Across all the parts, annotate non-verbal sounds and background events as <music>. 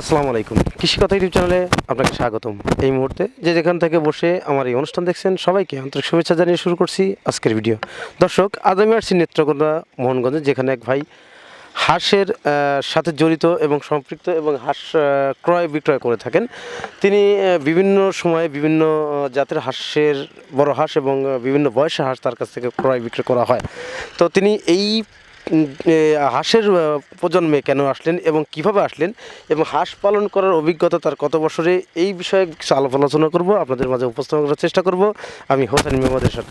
আসসালামু আলাইকুম। কৃষি কথা ইউটিউব চ্যানেলে আপনাকে স্বাগতম। এই মুহূর্তে যে যেখান থেকে বসে আমার এই অনুষ্ঠান দেখছেন, সবাইকে আন্তরিক শুভেচ্ছা জানিয়ে শুরু করছি আজকের ভিডিও। দর্শক, আজ আমি আসছি নেত্রকোনা মোহনগঞ্জে, যেখানে এক ভাই হাঁসের সাথে জড়িত এবং সম্পৃক্ত এবং হাঁস ক্রয় বিক্রয় করে থাকেন। তিনি বিভিন্ন সময়ে বিভিন্ন জাতের হাঁসের, বড় হাঁস এবং বিভিন্ন বয়সের হাঁস তার কাছ থেকে ক্রয় বিক্রয় করা হয়। তো তিনি এই হাঁসের প্রজন্মে কেন আসলেন এবং কীভাবে আসলেন এবং হাঁস পালন করার অভিজ্ঞতা তার কত বছরে এই বিষয়ে কিছু আলাপ আলোচনা করব আপনাদের মাঝে উপস্থাপন করার চেষ্টা করব। আমি হোসেন মেহমদের সাথে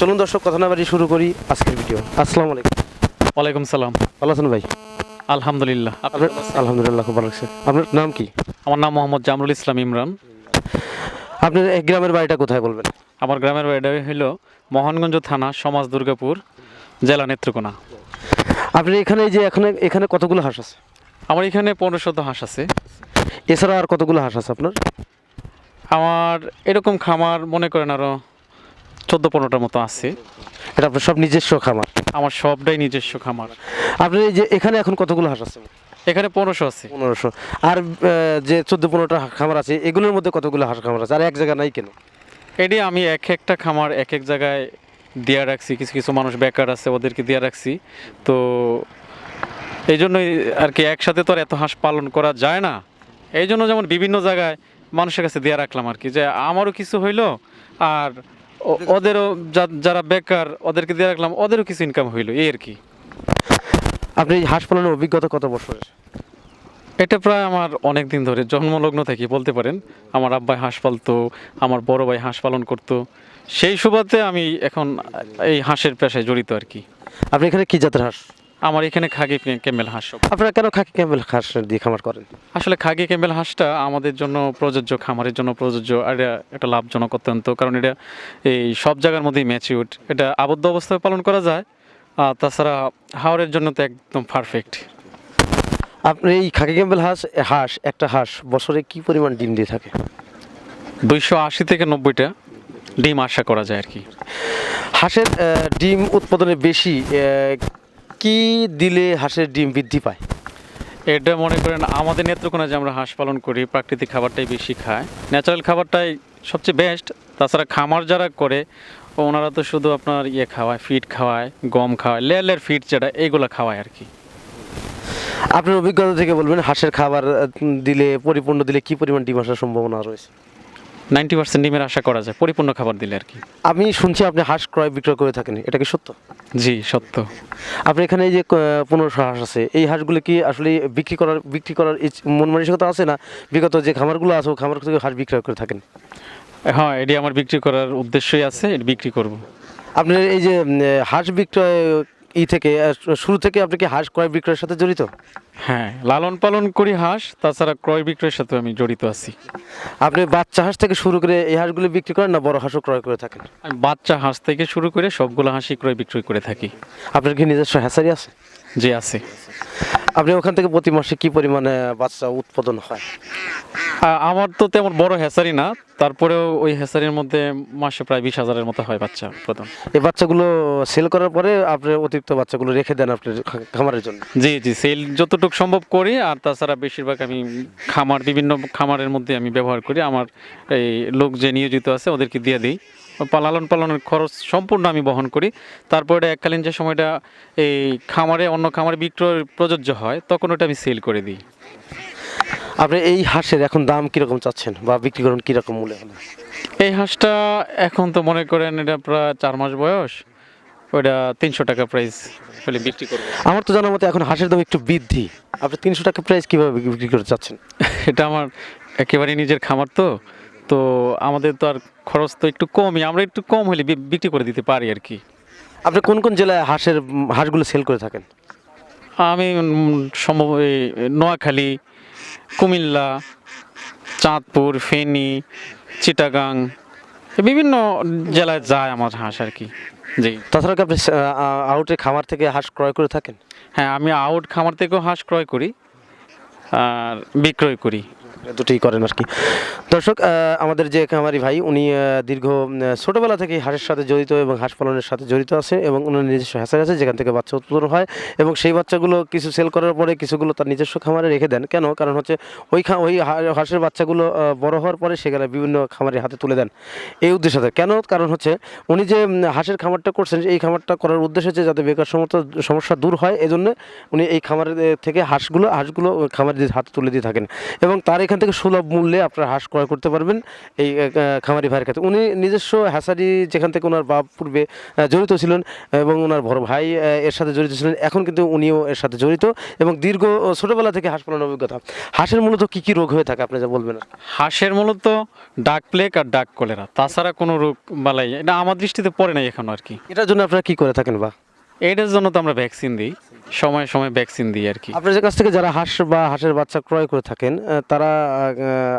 চলুন দর্শক কথা না শুরু করি আজকের ভিডিও। আসসালামু আলাইকুম। ওয়ালাইকুম সালাম। ভালো আছেন ভাই? আলহামদুলিল্লাহ আপনার আলহামদুলিল্লাহ খুব ভালো লাগছে আপনার নাম কি? আমার নাম মোহাম্মদ জামরুল ইসলাম ইমরান। আপনার এই গ্রামের বাড়িটা কোথায় বলবেন? আমার গ্রামের বাড়িটা হইল মোহনগঞ্জ থানা সমাজ দুর্গাপুর জেলা নেত্রকোনা। আপনি এখানে এই যে এখানে এখানে কতগুলো হাঁস আছে? আমার এখানে পনেরো শত হাঁস আছে। এছাড়া আর কতগুলো হাঁস আছে আপনার? আমার এরকম খামার মনে করেন আরও চোদ্দ পনেরোটার মতো আছে। এটা আপনার সব নিজস্ব খামার? আমার সবটাই নিজস্ব খামার। আপনি এই যে এখানে এখন কতগুলো হাঁস আছে? এখানে পনেরোশো আছে। পনেরোশো। আর যে চোদ্দ পনেরোটা খামার আছে এগুলোর মধ্যে কতগুলো হাঁস খামার আছে? আর এক জায়গা নাই কেন? এটি আমি এক একটা খামার এক এক জায়গায় দেওয়া রাখছি কিছু কিছু মানুষ বেকার আছে ওদেরকে দেওয়া রাখছি। তো এই জন্যই আর কি একসাথে তো আর এত হাঁস পালন করা যায় না। এই জন্য যেমন বিভিন্ন জায়গায় মানুষের কাছে দেওয়া রাখলাম আর কি যে আমারও কিছু হইল আর ওদেরও যারা বেকার ওদেরকে দিয়ে রাখলাম ওদেরও কিছু ইনকাম হইল এই আর কি। আপনি এই হাঁস পালনের অভিজ্ঞতা কত বছরের এটা প্রায় আমার অনেক দিন ধরে জন্মলগ্ন থেকে বলতে পারেন। আমার আব্বাই হাঁস পালতো আমার বড় ভাই হাঁস পালন করতো। সেই সুবাদে আমি এখন এই হাঁসের পেশায় জড়িত আর কি। আপনি এখানে কি জাতের হাঁস? আমার এখানে খাগি ক্যামেল হাঁস। আপনারা কেন খাগি ক্যাম্পেল হাঁস দিয়ে খামার করেন? আসলে খাগি ক্যামেল হাঁসটা আমাদের জন্য প্রযোজ্য খামারের জন্য প্রযোজ্য আর এটা একটা লাভজনক অত্যন্ত কারণ এটা এই সব জায়গার মধ্যেই ম্যাচিউড এটা আবদ্ধ অবস্থায় পালন করা যায় আর তাছাড়া হাওড়ের জন্য তো একদম পারফেক্ট আপনি এই খাকি ক্যাম্পেল হাঁস হাঁস একটা হাঁস বছরে কি পরিমাণ ডিম দিয়ে থাকে? দুইশো আশি থেকে নব্বইটা। ডিম আশা করা যায় আর কি। হাঁসের ডিম উৎপাদনে বেশি কি দিলে হাঁসের ডিম বৃদ্ধি পায়? এটা মনে করেন আমাদের নেত্রকোনা যে আমরা হাঁস পালন করি প্রাকৃতিক খাবারটাই বেশি খায়। ন্যাচারাল খাবারটাই সবচেয়ে বেস্ট তাছাড়া খামার যারা করে ওনারা তো শুধু আপনার ইয়ে খাওয়ায় ফিড খাওয়ায় গম খাওয়ায় লেয়ার লেয়ার ফিড যেটা এইগুলো খাওয়ায় আর কি। আপনার অভিজ্ঞতা থেকে বলবেন হাঁসের খাবার দিলে পরিপূর্ণ দিলে কি পরিমাণ ডিম আসার সম্ভাবনা রয়েছে? নাইনটি পার্সেন্ট ডিমের আশা করা যায় পরিপূর্ণ খাবার দিলে আর কি। আমি শুনছি আপনি হাঁস ক্রয় বিক্রয় করে থাকেন এটা কি সত্য? জি সত্য। আপনি এখানে এই যে পনেরোশো হাঁস আছে এই হাঁসগুলো কি আসলে বিক্রি করার বিক্রি করার মন মানসিকতা আছে না বিগত যে খামারগুলো আছে ও খামার থেকে হাঁস বিক্রয় করে থাকেন? হ্যাঁ এটি আমার বিক্রি করার উদ্দেশ্যই আছে এটি বিক্রি করব। আপনি এই যে হাঁস বিক্রয় ই থেকে শুরু থেকে আপনি কি হাঁস ক্রয় বিক্রয়ের সাথে জড়িত? হ্যাঁ লালন পালন করি হাঁস তাছাড়া ক্রয় বিক্রয়ের সাথে আমি জড়িত আছি। আপনি বাচ্চা হাঁস থেকে শুরু করে এই হাঁসগুলো বিক্রি করেন না বড় হাঁসও ক্রয় করে থাকেন? আমি বাচ্চা হাঁস থেকে শুরু করে সবগুলো হাঁসই ক্রয় বিক্রয় করে থাকি। আপনার কি নিজস্ব হ্যাঁসারি আছে? জি আছে। আপনি ওখান থেকে প্রতি মাসে কি পরিমাণে বাচ্চা উৎপাদন হয়? আমার তো তেমন বড় হ্যাসারি না তারপরেও ওই হ্যাসারির মধ্যে মাসে প্রায় বিশ হাজারের মতো হয় বাচ্চা উৎপাদন। এই বাচ্চাগুলো সেল করার পরে আপনি অতিরিক্ত বাচ্চাগুলো রেখে দেন আপনার খা- খামারের জন্য? জি জি সেল যতটুকু সম্ভব করি আর তাছাড়া বেশিরভাগ আমি খামার বিভিন্ন খামারের মধ্যে আমি ব্যবহার করি। আমার এই লোক যে নিয়োজিত আছে ওদেরকে দিয়ে দিই। লালন পালনের খরচ সম্পূর্ণ আমি বহন করি। তারপরে এককালীন যে সময়টা এই খামারে অন্য খামারে বিক্রয় প্রযোজ্য হয় তখন ওটা আমি সেল করে দিই। আপনি এই হাঁসের এখন দাম কীরকম চাচ্ছেন বা বিক্রি করেন কীরকম মূল্যে হলে? এই হাঁসটা এখন তো মনে করেন এটা প্রায় চার মাস বয়স ওটা তিনশো টাকা প্রাইস হলে বিক্রি করব। আমার তো জানার মতে এখন হাঁসের দাম একটু বৃদ্ধি। আপনি তিনশো টাকা প্রাইস কীভাবে বিক্রি- বিক্রি করতে চাচ্ছেন? <laughs> এটা আমার একেবারে নিজের খামার তো তো আমাদের তো আর খরচ তো একটু কমই আমরা একটু কম হলে বিক্রি করে দিতে পারি আর কি। আপনি কোন কোন জেলায় হাঁসের হাঁসগুলো সেল করে থাকেন? আমি সম্ভব নোয়াখালী কুমিল্লা চাঁদপুর ফেনী চিটাগাং বিভিন্ন জেলায় যায় আমার হাঁস আর কি জি। তাছাড়া কি আপনি আউটে খামার থেকে হাঁস ক্রয় করে থাকেন? হ্যাঁ আমি আউট খামার থেকেও হাঁস ক্রয় করি আর বিক্রয় করি। দুটোই করেন আর কি। দর্শক আমাদের যে খামারি ভাই, উনি দীর্ঘ ছোটবেলা থেকে হাঁসের সাথে জড়িত এবং হাঁস পালনের সাথে জড়িত আছে এবং ওনার নিজস্ব হ্যাঁসার আছে, যেখান থেকে বাচ্চা উৎপাদন হয় এবং সেই বাচ্চাগুলো কিছু সেল করার পরে কিছুগুলো তার নিজস্ব খামারে রেখে দেন। কেন? কারণ হচ্ছে ওই ওই হাঁসের বাচ্চাগুলো বড় হওয়ার পরে সেখানে বিভিন্ন খামারের হাতে তুলে দেন। এই উদ্দেশ্যে কেন? কারণ হচ্ছে উনি যে হাঁসের খামারটা করছেন, এই খামারটা করার উদ্দেশ্য হচ্ছে যাতে বেকার সমস্যা সমস্যা দূর হয়, এজন্য উনি এই খামারের থেকে হাঁসগুলো হাঁসগুলো খামারিদের হাতে তুলে দিয়ে থাকেন। এবং তার এখান থেকে সুলভ মূল্যে আপনারা হাঁস ক্রয় করতে পারবেন এই খামারি ভাইয়ের কাছে। উনি নিজস্ব হ্যাসারি যেখান থেকে ওনার বাপ পূর্বে জড়িত ছিলেন এবং ওনার বড় ভাই এর সাথে জড়িত ছিলেন এখন কিন্তু উনিও এর সাথে জড়িত এবং দীর্ঘ ছোটোবেলা থেকে হাঁস পালনের অভিজ্ঞতা। হাঁসের মূলত কি কি রোগ হয়ে থাকে আপনি যা বলবেন? হাঁসের মূলত ডাক প্লেগ আর ডাক কলেরা তাছাড়া কোনো রোগ বালাই এটা আমার দৃষ্টিতে পড়ে নাই এখনও আর কি। এটার জন্য আপনারা কি করে থাকেন বা? এটার জন্য তো আমরা ভ্যাকসিন দিই। সময় সময় ভ্যাকসিন দিই আর কি। আপনাদের কাছ থেকে যারা হাঁস বা হাঁসের বাচ্চা ক্রয় করে থাকেন তারা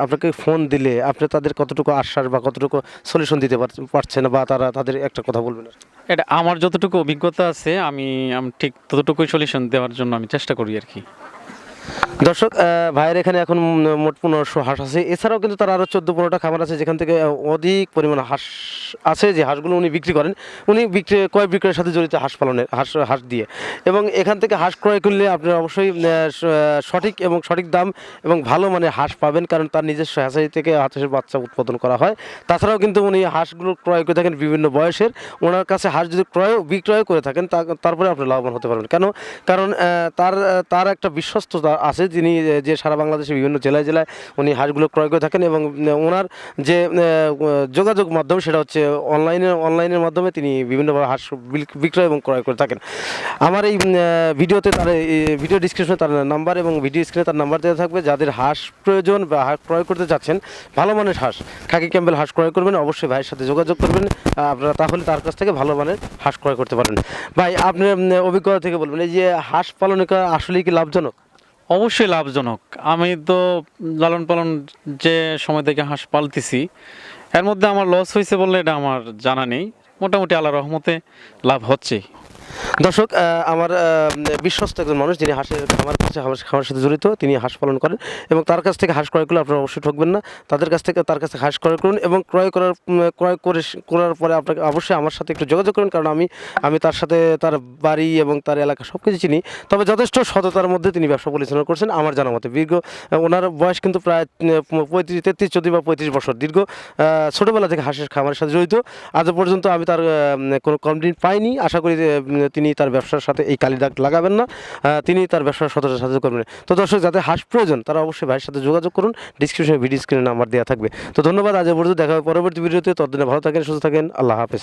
আপনাকে ফোন দিলে আপনি তাদের কতটুকু আশ্বাস বা কতটুকু সলিউশন দিতে পার- পারছেন বা তারা তাদের একটা কথা বলবেন এটা আমার যতটুকু অভিজ্ঞতা আছে আমি ঠিক ততটুকুই সলিউশন দেওয়ার জন্য আমি চেষ্টা করি আর কি। দর্শক ভাইয়ের এখানে এখন মোট পনেরোশো হাঁস আছে। এছাড়াও কিন্তু তার আরও চোদ্দ পনেরোটা খামার আছে, যেখান থেকে অধিক পরিমাণ হাঁস আছে যে হাঁসগুলো উনি বিক্রি করেন। উনি বিক্রি ক্রয় বিক্রয়ের সাথে জড়িত হাঁস পালনের হাঁস হাঁস দিয়ে। এবং এখান থেকে হাঁস ক্রয় করলে আপনারা অবশ্যই সঠিক এবং সঠিক দাম এবং ভালো মানে হাঁস পাবেন, কারণ তার নিজস্ব হ্যাঁসারি থেকে হাঁসের বাচ্চা উৎপাদন করা হয়। তাছাড়াও কিন্তু উনি হাঁসগুলো ক্রয় করে থাকেন বিভিন্ন বয়সের। ওনার কাছে হাঁস যদি ক্রয়, বিক্রয় করে থাকেন তারপরে আপনি লাভবান হতে পারবেন। কেন? কারণ তার তার একটা বিশ্বস্ততা আছে যিনি যে সারা বাংলাদেশে বিভিন্ন জেলায় জেলায় উনি হাঁসগুলো ক্রয় করে থাকেন এবং ওনার যে যোগাযোগ মাধ্যম সেটা হচ্ছে অনলাইনে অনলাইনের মাধ্যমে তিনি বিভিন্নভাবে হাঁস বিক্রয় এবং ক্রয় করে থাকেন। আমার এই ভিডিওতে তার ভিডিও ডিসক্রিপশনে তার নাম্বার এবং ভিডিও স্ক্রিনে তার নাম্বার দেওয়া থাকবে। যাদের হাঁস প্রয়োজন বা হাঁস ক্রয় করতে চাচ্ছেন ভালো মানের হাঁস খাকি ক্যাম্বেল হাঁস ক্রয় করবেন অবশ্যই ভাইয়ের সাথে যোগাযোগ করবেন। আপনারা তাহলে তার কাছ থেকে ভালো মানের হাঁস ক্রয় করতে পারেন ভাই আপনার উম, অভিজ্ঞতা থেকে বলবেন এই যে হাঁস পালন করা আসলেই কি লাভজনক? অবশ্যই লাভজনক। আমি তো লালন পালন যে সময় থেকে হাঁস পালতেছি, এর মধ্যে আমার লস হয়েছে বললে এটা আমার জানা নেই। মোটামুটি আল্লাহ রহমতে লাভ হচ্ছে দর্শক আমার বিশ্বস্ত একজন মানুষ যিনি হাঁসের খামার কাছে হাঁস খামার সাথে জড়িত তিনি হাঁস পালন করেন এবং তার কাছ থেকে হাঁস ক্রয় করলে আপনারা অবশ্যই ঠকবেন না। তাদের কাছ থেকে তার কাছে হাঁস ক্রয় করুন এবং ক্রয় করার ক্রয় করে করার পরে আপনাকে অবশ্যই আমার সাথে একটু যোগাযোগ করুন কারণ আমি আমি তার সাথে তার বাড়ি এবং তার এলাকা সব কিছু চিনি। তবে যথেষ্ট সততার মধ্যে তিনি ব্যবসা পরিচালনা করছেন আমার জানা মতে দীর্ঘ ওনার বয়স কিন্তু প্রায় পঁয়ত্রিশ তেত্রিশ চোদ্দ বা পঁয়ত্রিশ বছর দীর্ঘ। ছোটোবেলা থেকে হাঁসের খামারের সাথে জড়িত। আজ পর্যন্ত আমি তার কোনো কমপ্লেন পাইনি। আশা করি উম, তিনি তার ব্যবসার সাথে এই কালী দাগ লাগাবেন না তিনি তার ব্যবসার সততার সাহায্য করবেন। তো দর্শক যাতে হাঁস প্রয়োজন, তারা অবশ্যই ভাইয়ের সাথে যোগাযোগ করুন। ডিসক্রিপশনে ভিডিও স্ক্রিনে নাম্বার দেওয়া থাকবে। তো ধন্যবাদ, আজ পর্যন্ত। দেখা হবে পরবর্তী ভিডিওতে ততদিনে ভালো থাকেন, সুস্থ থাকেন। আল্লাহ হাফেজ।